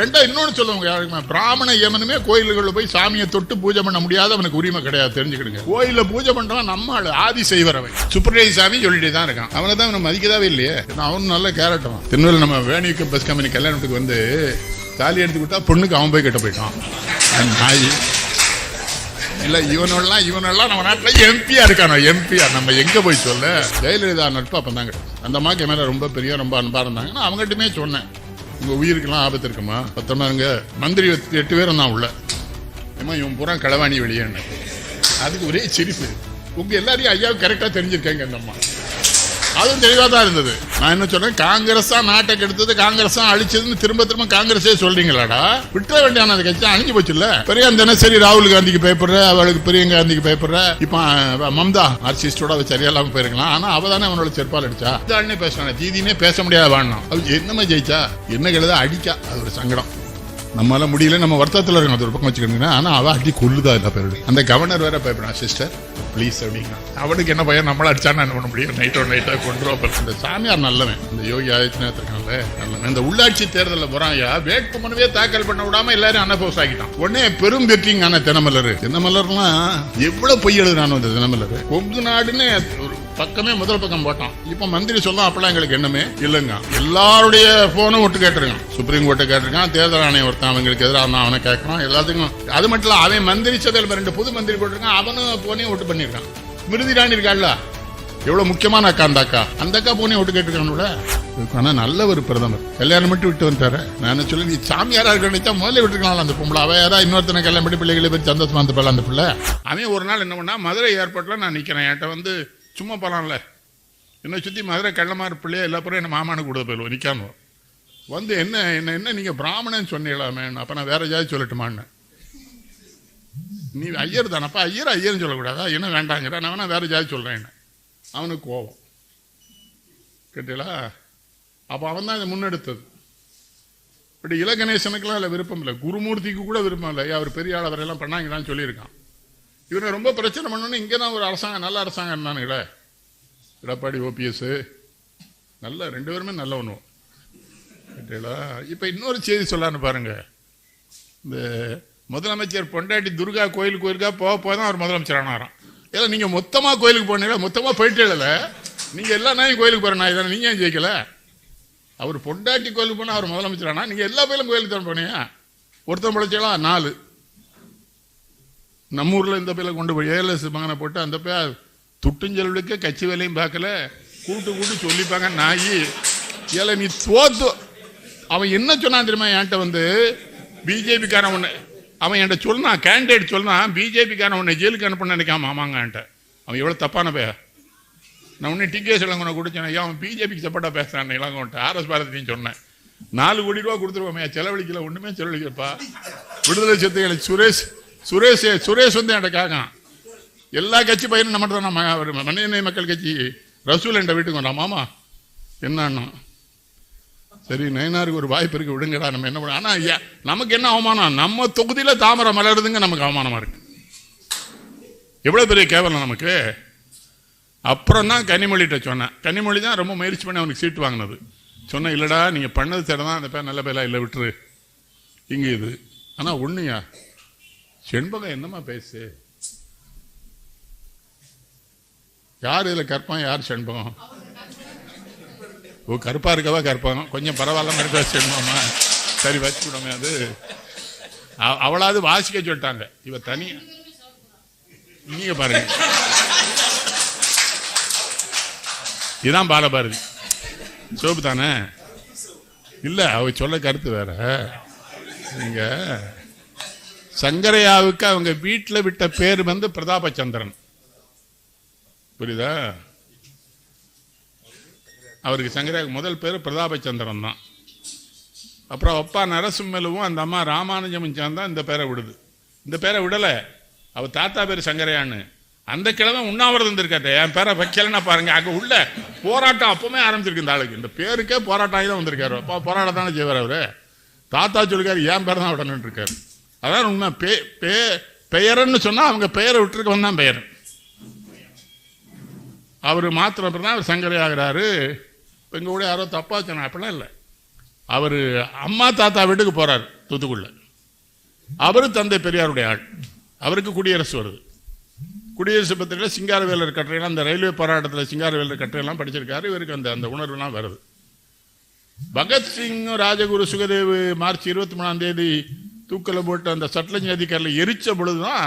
ரெண்டா இன்னொன்னு சொல்லுவாங்க. யாருக்குமே பிராமண யமனுமே கோயில்களில் போய் சாமியை தொட்டு பூஜை பண்ண முடியாத அவனுக்கு உரிமை கிடையாது. தெரிஞ்சுக்கிடுங்க. கோயிலில் பூஜை பண்றவன் நம்ம ஆதி செய்வரவை சுப்பிரமணிய சாமி சொல்லிட்டு தான் இருக்கான். அவனை தான் நம்ம மதிக்கதாவே இல்லையே. அவனும் நல்ல கேரக்டர் திருநெல்வேலி நம்ம வேணிக்கு பஸ் கம்பெனி கல்யாணத்துக்கு வந்து தாலி எடுத்து விட்டா பொண்ணுக்கு அவன் போய் கட்ட போயிட்டான். நாய். இல்ல இவனெல்லாம் இவனெல்லாம் நம்ம நாட்டில் எம்பியா இருக்கானோ? எம்பியா நம்ம எங்க போய் சொல்ல? ஜெயலலிதா நட்பு அப்பதான் அந்த அம்மாக்கு மேலே மேல ரொம்ப பெரிய ரொம்ப அன்பா இருந்தாங்க. நான் அவங்ககிட்டமே சொன்னேன். உங்க உயிருக்கெல்லாம் ஆபத்து இருக்குமா? பத்தொன்னாங்க மந்திரி எட்டு- பேரும் தான் உள்ள. ஏமா இவன் பூரா களவாணி வெளியேன்னு அதுக்கு ஒரே சிரிப்பு. உங்க எல்லாரையும் ஐயாவுக்கு கரெக்டா தெரிஞ்சிருக்கேங்க அந்த அம்மா. அதுவும் தெளிவாக தான் இருந்தது. நான் என்ன சொன்னேன் காங்கிரஸ் தான் நாட்டை கெடுத்தது காங்கிரஸ் தான் அழிச்சதுன்னு திரும்ப திரும்ப காங்கிரஸே சொல்றீங்களாடா? விட்டுற வேண்டியான அந்த கட்சி? அழிஞ்சு போச்சுல்ல? பெரிய தினசரி ராகுல் காந்திக்கு பயப்படுற அவளுக்கு பிரியங்கா காந்திக்கு பயப்படுற. இப்ப மம்தா மார்க்சிஸ்டோட அவ சரியா இல்லாம போயிருக்கலாம். ஆனா அவ தானே அவனோட செருப்பால் அடிச்சா? இதானே பேசுறாங்க தீதினே பேச முடியாத வாழணும் அவ என்னமா ஜெயிச்சா? என்ன கெழுதா அடிக்கா. அது ஒரு சங்கடம். நம்மளால முடியல நம்ம வருத்தத்தில் இருக்கோம். அது ஒரு பக்கம் வச்சுக்கோங்க ஆனால் அவ அடி கொள்ளுதா இல்லை பேரு அந்த கவர்னர் வேற பயப்படுறான் சிஸ்டர் ப்ளீஸ் அப்படிங்கிறான் அவனுக்கு என்ன பையன் நம்மள அடிச்சானா என்ன பண்ண முடியும்? நைட்டோ நைட்டா அப்புறம் இந்த சாமியார் நல்லவன். இந்த யோகி ஆதித்யநாத் இருக்கான்ல நல்லவன். இந்த உள்ளாட்சி தேர்தலில் போறாயா வேட்புமனுவே தாக்கல் பண்ண விடாம எல்லாரும் அனபோஸ் ஆகிட்டான் உடனே பெரும் வெற்றிங்க ஆன தினமலர் தினமலர்லாம் எவ்வளோ பொய் எழுதுனானோ இந்த தினமலர் கொங்கு நாடுன்னு ஒரு பக்கமே முதல் பக்கம் போட்டான் இப்ப மந்திரி சொல்ல அப்பெல்லாம் எங்களுக்கு என்னமே இல்லைங்க. எல்லாருடைய போனும் ஒட்டு கேட்டிருக்கான். சுப்ரீம் கோர்ட்டை கேட்டிருக்கான். தேர்தல் ஆணையம் ஒருத்தன் அவங்களுக்கு எதிராக இருந்தான் அவனை கேட்கறான் எல்லாத்துக்கும் அது மட்டும் இல்ல அவன் மந்திரி சபையில் ரெண்டு புது மந்திரி போட்டிருக்கான். அவனும் போனையும் ஒட்டு பண்ணிருக்கான். மிருதி ராணி இருக்காள்ல? எவ்வளவு முக்கியமான அக்கா அந்த அக்கா? அந்த அக்கா போனே விட்டு கேட்டுருக்கானோட ஆனா நல்ல ஒரு பிரதமர். கல்யாணம் மட்டும் விட்டு வந்தாரு நான் என்ன சொல்லி நீ சாமியாரா இருக்க முதல்ல விட்டுருக்கலாம் அந்த பொம்பளை. அவ ஏதாவது இன்னொருத்தனை கல்யாணம் பண்ணி பிள்ளைகளை போய் சந்தோஷமா அந்த பிள்ளை அந்த பிள்ளை? அவன் ஒரு நாள் என்ன பண்ணா மதுரை ஏர்போர்ட்ல நான் நிக்கிறேன். என்கிட்ட வந்து சும்மா போகலாம்ல என்னை சுற்றி மதுரை கள்ளமாறு பிள்ளையா எல்லா என்ன மாமானு கூட போயிடுவோம் நிக்காம. வந்து என்ன என்ன என்ன நீங்கள் பிராமணன் சொன்னீங்களாமே அப்போ நான் வேற ஜாதி சொல்லட்டுமான்னு. நீ ஐயர் தானப்பா ஐயர் ஐயர்னு சொல்லக்கூடாதா? என்ன வேண்டாங்கிற நான் வேணா வேற ஜாதி சொல்றேன் அவனுக்கு கோபம். கேட்டீங்களா? அப்போ அவன் தான் இதை முன்னெடுத்தது. இப்படி இலகணேசனுக்கெல்லாம் இல்லை விருப்பம் இல்லை. குருமூர்த்திக்கு கூட விருப்பம் இல்லை. அவர் பெரிய ஆள் அவரெல்லாம் பண்ணாங்களான்னு சொல்லியிருக்கான். இவனை ரொம்ப பிரச்சனை பண்ணணும் இங்கே தான் ஒரு அரசாங்கம் நல்ல அரசாங்கம் இருந்தானுங்களே. எடப்பாடி ஓபிஎஸ் நல்ல ரெண்டு பேருமே நல்ல ஒன்று கேட்டீங்களா? இப்போ இன்னொரு செய்தி சொல்லான்னு பாருங்க. இந்த முதலமைச்சர் பொண்டாட்டி துர்கா கோயிலுக்கு கோயிலுக்காக போக போக தான் அவர் முதலமைச்சர் ஆனாராம் ஏதோ நீங்கள் மொத்தமாக கோயிலுக்கு போனீங்க மொத்தமாக போயிட்டு இல்லை. நீங்கள் எல்லா நாயும் கோயிலுக்கு போகிற நாய் தானே நீங்கள் ஏன் ஜெயிக்கல? அவர் பொண்டாட்டி கோயிலுக்கு போனால் அவர் முதலமைச்சர் ஆனால் நீங்கள் எல்லா பேரும் கோயிலுக்கு தான் போனீங்க? ஒருத்தன் பிழைச்சலாம் நாலு. நம்ம ஊரில் இந்த பேரை கொண்டு போய் ஏஎல்எஸ் மகனை போட்டு அந்த பே துட்டுஞ்செல்வலுக்கு கட்சி வேலையும் பார்க்கல. கூட்டு கூட்டு சொல்லிப்பாங்க நாய் ஏழை நீ தோத்து. அவன் என்ன சொன்னான் தெரியுமா என்கிட்ட வந்து? பிஜேபிக்கான ஒன்று அவன் என்கிட்ட சொன்னான் கேண்டிடேட் சொன்னான் பிஜேபிக்கான ஒன்று ஜெயிலுக்கு அனுப்ப நினைக்காம ஆமாங்க என்கிட்ட. அவன் எவ்வளோ தப்பான பே நான் உடனே டிகேஸ் இளங்கோனை கொடுத்தேன் ஐயா அவன் பிஜேபிக்கு சப்போர்ட்டாக பேசுகிறான் இளங்கோன்ட்ட ஆர்எஸ் பாரதியும் சொன்னேன். நாலு கோடி ரூபா கொடுத்துருவோமே செலவழிக்கல ஒன்றுமே செலவழிக்கப்பா விடுதலை சத்துக்களை சுரேஷ் சுரேஷ் சுரேஷ் வந்து என்கிட்ட கேட்கான் எல்லா கட்சி பையனும் நம்ம தான் நம்ம ஒரு மக்கள் கட்சி ரசூல் என்ற வீட்டுக்கு வரான் மாமா என்னன்னா? சரி நயனாருக்கு ஒரு வாய்ப்பு இருக்கு விடுங்கடா நம்ம என்ன பண்ண? ஆனா ஐயா, நமக்கு என்ன அவமானம்? நம்ம தொகுதியில தாமரை மலருதுங்க நமக்கு அவமானமா இருக்கு. எவ்வளவு பெரிய கேவலம் நமக்கு. அப்புறம் தான் கனிமொழிகிட்ட சொன்னேன். கனிமொழி தான் ரொம்ப முயற்சி பண்ணி அவனுக்கு சீட்டு வாங்கினது. சொன்னேன் இல்லடா நீங்க பண்ணது சரி தான் அந்த பேர் நல்ல பேரா இல்லை விட்டுரு. இங்கே இது. ஆனா ஒன்றுயா செண்பகம் என்னம்மா பேசு? யார் இதில் கற்பான் யார் செண்பகம்? ஓ கருப்பா இருக்கவா கற்பகம் கொஞ்சம் பரவாயில்லாம பேச செண்பகமா சரி வச்சுக்கிடமே அது. அவ- அவளாவது வாசிக்க சொல்லிட்டாங்க. இவ தனி நீங்க பாருங்க. இதுதான் பாலபாரதி. சோப்பு தானே? இல்லை அவ சொல்ல கருத்து வேற. நீங்கள் சங்கரையாவுக்கு அவங்க வீட்டில் விட்ட பேர் வந்து பிரதாபச்சந்திரன். புரியுதா? அவருக்கு சங்கரையாவுக்கு முதல் பேர் பிரதாபச்சந்திரன் தான். அப்புறம் அப்பா நரசிம்மலுவும் அந்த அம்மா ராமானுஜமும் சேர்ந்தா இந்த பேரை விடுது. இந்த பேரை விடலை. அவர் தாத்தா பேர் சங்கரையான்னு. அந்த கிழமை உண்ணாவிரதம் இருந்திருக்காரு என் பேரை வைக்கலன்னா பாருங்க அங்கே உள்ள போராட்டம் அப்பவுமே ஆரம்பிச்சிருக்கு இந்த ஆளுக்கு. இந்த பேருக்கே போராட்டம் ஆகி தான் வந்திருக்காரு. அப்பா போராட்டம் தானே செய்வார் அவர்? தாத்தா சொல்லிருக்காரு என் பேர் தான் விடணும்னு இருக்காரு. அதான் உண்மை. பே பே பெயர்னு சொன்னால் அவங்க பெயரை விட்டுருக்கவன் தான் பெயர். அவர் மாத்திரம் அப்புறம் தான் அவர் சங்கரை ஆகிறாரு. எங்கள் கூட யாரோ தப்பா சொன்னா அப்படிலாம் இல்லை. அவர் அம்மா தாத்தா வீட்டுக்கு போகிறார் தூத்துக்குள்ள அவரு தந்தை பெரியாருடைய ஆள். அவருக்கு குடியரசு வருது. குடியரசு பத்திரிகையில் சிங்காரவேலர் கட்டுரையெல்லாம் அந்த ரயில்வே போராட்டத்தில் சிங்காரவேலர் கட்டுரையெல்லாம் படிச்சிருக்காரு. இவருக்கு அந்த அந்த உணர்வுலாம் வருது. பகத்சிங் ராஜகுரு சுகதேவ் மார்ச் இருபத்தி மூணாம் தேதி தூக்கில் போட்டு அந்த சட்லஞ்சி நதிக்கரில் எரிச்ச பொழுதுதான்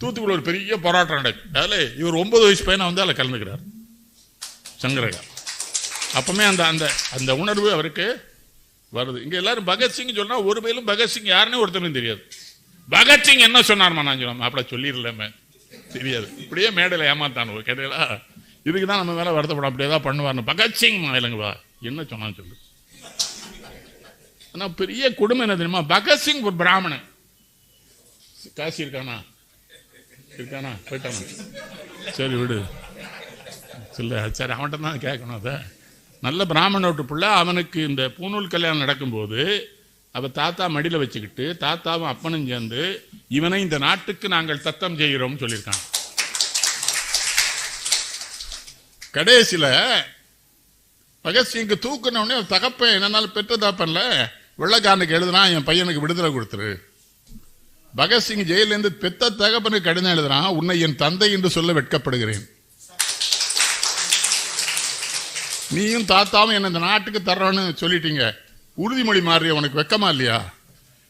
தூத்துக்குள்ள ஒரு பெரிய போராட்டம் நடக்கும் அதில் இவர் ஒன்பது வயசு பையனை வந்து அதில் கலந்துக்கிறார். சங்கரகா. அப்பவுமே அந்த அந்த அந்த உணர்வு அவருக்கு வருது. இங்கே எல்லாரும் பகத்சிங் சொன்னால் ஒரு பேரும் பகத்சிங் யாருன்னு ஒருத்தனும் தெரியாது. பகத்சிங் என்ன சொன்னார்மா நான் சொன்னோம் மாப்பிள சொல்லிடலாமே. தெரியாது. இப்படியே மேடையில் ஏமாத்தானு கேட்டீங்களா? இதுக்கு தான் நம்ம மேலே வருத்தப்படும் அப்படியே தான் பண்ணுவார்னு பகத்சிங் இலங்குவா என்ன சொன்னான்னு சொல்லு. ஆனால் பெரிய கொடுமை என்ன தெரியுமா? பகத்சிங் ஒரு பிராமணன். காசி இருக்கானா? இருக்கானா? போயிட்டானா? சரி விடு. சொல்ல. சரி அவன்கிட்ட தான் கேட்கணும் அதை. நல்ல பிராமண விட்டு பிள்ளை. அவனுக்கு இந்த பூநூல் கல்யாணம் நடக்கும்போது அவள் தாத்தா மடியில் வச்சுக்கிட்டு தாத்தாவும் அப்பனும் சேர்ந்து இவனை இந்த நாட்டுக்கு நாங்கள் தத்தம் செய்கிறோம்னு சொல்லியிருக்காங்க கடைசியில் பகத்சிங்க்கு தூக்குனவுடனே தகப்பன் என்னன்னாலும் பெற்ற தகப்பன்ல வெள்ளக்காரனுக்கு எழுதுனா என் பையனுக்கு விடுதலை கொடுத்துரு. பகத்சிங் ஜெயிலேருந்து பெத்த தகப்பனுக்கு கடிதம் எழுதுறான் உன்னை என் தந்தை என்று சொல்ல வெட்கப்படுகிறேன். நீயும் தாத்தாவும் என்ன இந்த நாட்டுக்கு தர்றோன்னு சொல்லிட்டீங்க. உறுதிமொழி மாறி உனக்கு வெக்கமா இல்லையா?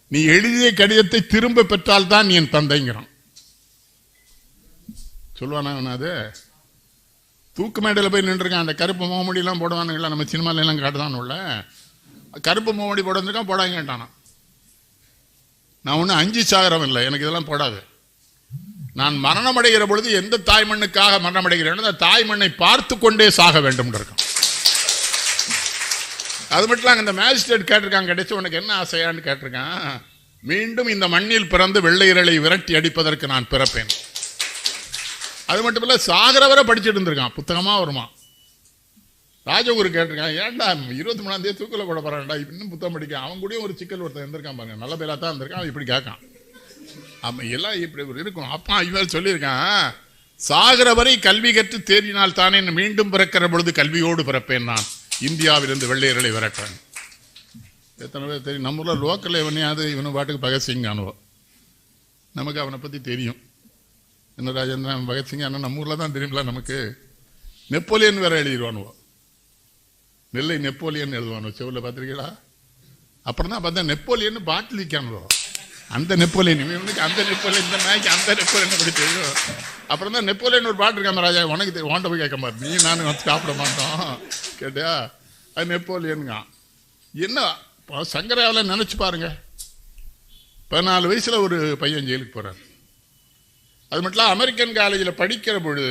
நீ எழுதிய கடிதத்தை திரும்ப பெற்றால் தான் நீ என் தந்தைங்கிறான். சொல்லுவானா அது? தூக்கு மேடையில் போய் நின்றுருக்கான். அந்த கருப்பு முகமுடியெல்லாம் போடுவானுங்களா? நம்ம சினிமாலெல்லாம் எல்லாம் கருப்பு மூவடி போட வந்திருக்கான் போடாங்கட்டானா நான் ஒன்றும் அஞ்சு சாகரம் இல்லை எனக்கு இதெல்லாம் போடாது. நான் மரணம் அடைகிற பொழுது எந்த தாய் மண்ணுக்காக மரணம் அடைகிறேன் அந்த தாய் மண்ணை பார்த்து கொண்டே சாக வேண்டும் இருக்கான் அது மட்டும் இல்லாம இந்த மேஜிஸ்ட்ரேட் கேட்டிருக்காங்க கிடைச்சி உனக்கு என்ன ஆசையான்னு கேட்டிருக்கான். மீண்டும் இந்த மண்ணில் பிறந்து வெள்ளையர்களை விரட்டி அடிப்பதற்கு நான் பிறப்பேன். அது மட்டும் இல்லை சாகர வரை படிச்சுட்டு இருந்திருக்கான் புத்தகமாக வருமா? ராஜகுரு கேட்டிருக்கான் ஏன்டா இருபத்தி மூணாம் தேதி தூக்கில் போட போறான்டா இன்னும் புத்தகம் படிக்க அவன் கூடயும் ஒரு சிக்கல் ஒருத்தன் இருந்திருக்கான் பாருங்க நல்ல பேரா தான் இருந்திருக்கான் அவன் இப்படி கேட்கான். அவன் எல்லாம் இப்படி ஒரு இருக்கும் அப்பா இவர் சொல்லியிருக்கான் சாகிற வரை கல்வி கற்று தேறினால் தானே மீண்டும் பிறக்கிற பொழுது கல்வியோடு பிறப்பேன் நான். இந்தியாவிலிருந்து வெள்ளையர்களை விரட்டேன் எத்தனை பேர் தெரியும்? நம்ம ஊரில் லோக்கலில் எவனையாவது இவனு பாட்டுக்கு பகத்சிங் அனுபவம் நமக்கு அவனை பற்றி தெரியும். என்ன ராஜேந்திரன் பகத்சிங் ஆனால் நம்ம ஊரில் தான் தெரியும்ல நமக்கு. நெப்போலியன் வேற எழுதிடுவானுவோ? நெல்லை நெப்போலியன் எழுதுவானோ? செவில் பார்த்துருக்கீங்களா? அப்புறம் தான் பார்த்தா நெப்போலியன் பாட்டில் விற்கானுவோ? அந்த நெப்போலியன் இவனுக்கு அந்த நெப்போலியன் இந்த நாய்க்கு அந்த நெப்போலியன் அப்படி தெரியும். அப்புறம் தான் நெப்போலியன் ஒரு பாட்டு இருக்காம ராஜா உனக்கு தெரியும் உன்கிட்ட போய் கேட்க மாதிரி நீ நானும் வந்து சாப்பிட மாட்டோம். கேட்டியா அது நெப்போலியனுங்க. என்ன சங்கராவில் நினச்சி பாருங்க. பதினாலு வயசில் ஒரு பையன் ஜெயிலுக்கு போறார். அது மட்டும் இல்ல, அமெரிக்கன் காலேஜில் படிக்கிற பொழுது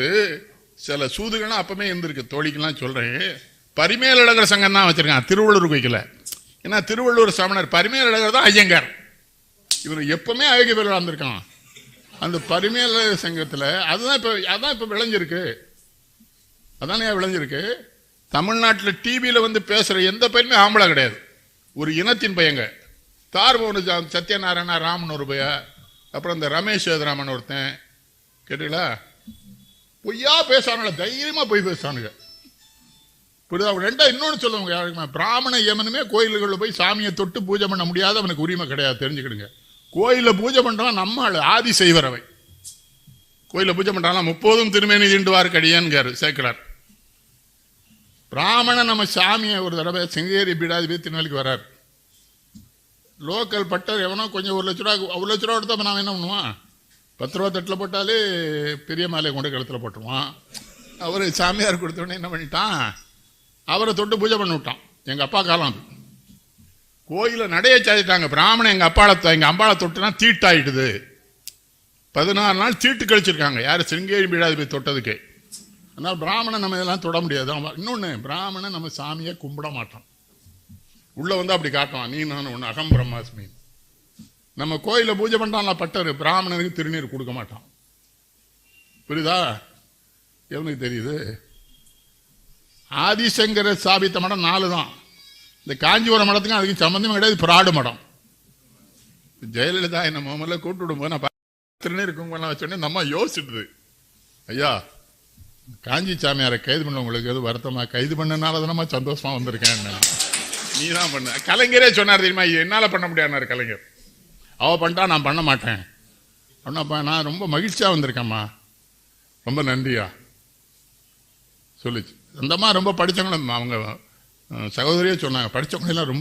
சில சூதுகள்லாம் அப்பமே இருந்திருக்கு. தோழிக்கெல்லாம் சொல்கிறேன் பரிமேலழகர் சங்கம் தான் வச்சுருக்கான் திருவள்ளூர் வைக்கல ஏன்னா திருவள்ளூர் சமணர் பரிமேலழகர் தான் ஐயங்கார். இவர் எப்பவுமே அழகு பேர் வந்திருக்கான். அந்த பரிமேலழகர் சங்கத்தில் அதுதான் இப்போ அதான் இப்போ விளைஞ்சிருக்கு. அதானே விளைஞ்சிருக்கு? தமிழ்நாட்டில் டிவியில் வந்து பேசுகிற எந்த பையனுமே ஆம்பளை கிடையாது. ஒரு இனத்தின் பையங்க. தார்பவனு சத்யநாராயணா ராமன் ஒரு பையா அப்புறம் இந்த ரமேஷ் சேதுராமன் ஒருத்தன். கேட்டீங்களா? பொய்யா பேசுறானுல தைரியமாக போய் பேசுறானுங்க. புரியுதா? ரெண்டா இன்னொன்று சொல்லுவாங்க பிராமண யமனுமே கோயில்களில் போய் சாமியை தொட்டு பூஜை பண்ண முடியாத அவனுக்கு உரிமை கிடையாது. தெரிஞ்சுக்கிடுங்க. கோயிலில் பூஜை பண்றவன் நம்ம ஆள் ஆதி செய்வரவை. கோயிலில் பூஜை பண்றாங்க முப்போதும் திருமேனி தீண்டுவார் கடியான்காரு சேக்கலார் பிராமணன் நம்ம சாமியை ஒரு தடவை சிங்கேரி பீடாதிபதி திருநெல்வேலிக்கு வரார். லோக்கல் பட்டர் எவனோ கொஞ்சம் ஒரு லட்ச ரூபா ஒரு லட்ச ரூபா எடுத்தா நான் என்ன பண்ணுவான் பத்து ரூபா தட்டில் போட்டாலே பெரிய மாலையை கொண்டு கழுத்தில் போட்டுருவான் அவர் சாமியார் கொடுத்தோடனே என்ன பண்ணிட்டான்? அவரை தொட்டு பூஜை பண்ணி விட்டான். எங்கள் அப்பா காலம் அது. கோயிலை நடைய சாதிட்டாங்க. பிராமணன் எங்கள் அப்பாவை எங்கள் அம்பாவை தொட்டுனா தீட்டாயிடுது. பதினாறு நாள் தீட்டு கழிச்சிருக்காங்க. யார்? சிருங்கேரி போய் தொட்டதுக்கு. அதனால் பிராமணன் நம்ம இதெல்லாம் தொட முடியாது. அவன் இன்னொன்று பிராமணன் நம்ம சாமியை கும்பிட மாட்டான். உள்ளே வந்து அப்படி காட்டுவான். நீ நான் ஒன்று அகம் பிரம்மாஸ்மி. நம்ம கோயிலில் பூஜை பண்றான்ல பட்டர். பிராமணனுக்கு திருநீர் கொடுக்க மாட்டான். புரியுதா? எவனுக்கு தெரியுது? ஆதிசங்கர ஸ்தாபித்த மடம் நாலு தான். இந்த காஞ்சிபுரம் மடத்துக்கும் அதுக்கு சம்மந்தமே கிடையாது பிராடு மடம். ஜெயலலிதா என்ன முதல்ல கூட்டு விடும்போது நான் திருநீர் குங்குமம் வச்சோடனே நம்ம யோசிச்சுடுது ஐயா காஞ்சி சாமியாரை கைது பண்ண உங்களுக்கு எது வருத்தமா? கைது பண்ணனால தானம்மா சந்தோஷமா வந்திருக்கேன் நீ தான் பண்ண. கலைஞரே சொன்னார் தெரியுமா என்னால் பண்ண முடியாதுனாரு கலைஞர். அவ பண்ணிட்டா நான் பண்ண மாட்டேன். அப்படின்னாப்பா நான் ரொம்ப மகிழ்ச்சியாக வந்திருக்கேம்மா. ரொம்ப நன்றியா. சொல்லுச்சு. அந்தம்மா ரொம்ப படித்தவங்களும் அவங்க சகோதரியே சொன்னாங்க. படித்தவங்களெல்லாம் எல்லாம் ரொம்ப